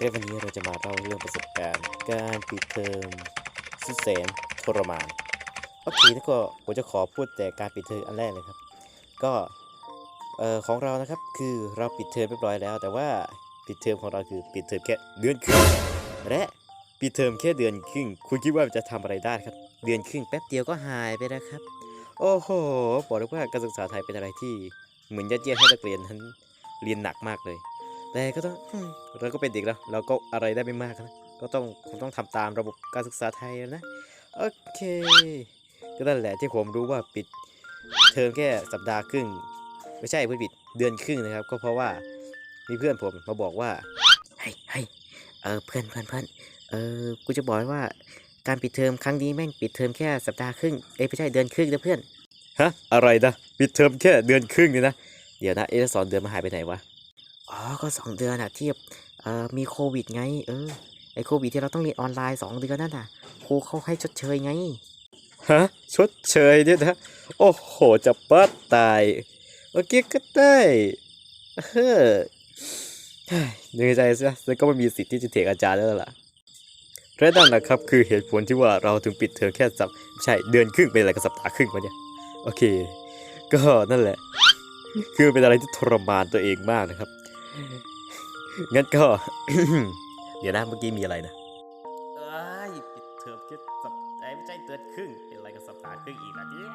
และวันนี้เราจะมาเล่าเรื่องประสบการณ์ การปิดเทอมสุดแสนทรมานโอเคแล้วก็ผมจะขอพูดแต่การปิดเทอมอันแรกเลยครับ ก็เอ่อของเรานะครับคือเราปิดเทอมเรียบร้อยแล้ว แต่ว่าปิดเทอมของเราคือปิดเทอมแค่เดือนครึ่งและปิดเทอมแค่เดือนครึ่งคุณคิดว่าจะทำอะไรได้ครับ เดือนครึ่งแป๊บเดียวก็หายไปแล้วครับ โอ้โหบอกเลยว่าการศึกษาไทยเป็นอะไรที่เหมือนยัดเยียดให้นักเรียนนั้นเรียนหนักมากเลย แต่ก็ต้องอืมเราก็เป็นเด็กแล้ว เราก็อะไรได้ไม่มากนะ ก็ต้องคงต้องทำตามระบบการศึกษาไทยนะ โอเค ก็นั่นแหละที่ผมรู้ว่าปิดเทอมแค่สัปดาห์ครึ่ง ไม่ใช่เพื่อนปิดเดือนครึ่งนะครับ ก็เพราะว่ามีเพื่อนผมมาบอกว่าเฮ้ยเฮ้ยเออเพื่อนเพื่อนเพื่อนเออกูจะบอกไว้ว่าการปิดเทอมครั้งนี้แม่งปิดเทอมแค่สัปดาห์ครึ่งเอ้ยไม่ใช่เดือนครึ่งนะเพื่อนฮะอะไรนะปิดเทอมแค่เดือนครึ่งเนี่ยนะเดี๋ยวนะเอ๊ะแล้วสอนเดือนมาหายไปไหนวะ อ๋อ ก็สองเดือนอะที่เอ่อมีโควิดไง เออ ไอโควิดที่เราต้องเรียนออนไลน์สองเดือนนั่นน่ะ ครูเขาให้ชดเชยไง ฮะชดเชยเนี่ยนะ โอ้โห จะปัดตายโอเคก็ได้เฮ้อยเหนื่อยใจซะแล้วก็ไม่มีสิทธิ์ที่จะเถียงอาจารย์แล้วล่ะและนั่นแหละครับคือเหตุผลที่ว่าเราถึงปิดเทอมแค่สัปใช่เดือนครึ่งเป็นอะไรกับสัปดาห์ครึ่งวะเนี่ย โอเค ก็นั่นแหละ คือเป็นอะไรที่ทรมานตัวเองมากนะครับ งั้นก็ เดี๋ยวนะเมื่อกี้มีอะไรนะเอ้ยปิดเทอมแค่สัปดาห์ไม่ใช่เดือนครึ่ง เป็นอะไรกับสัปดาห์ครึ่งอีกล่ะเนี่ย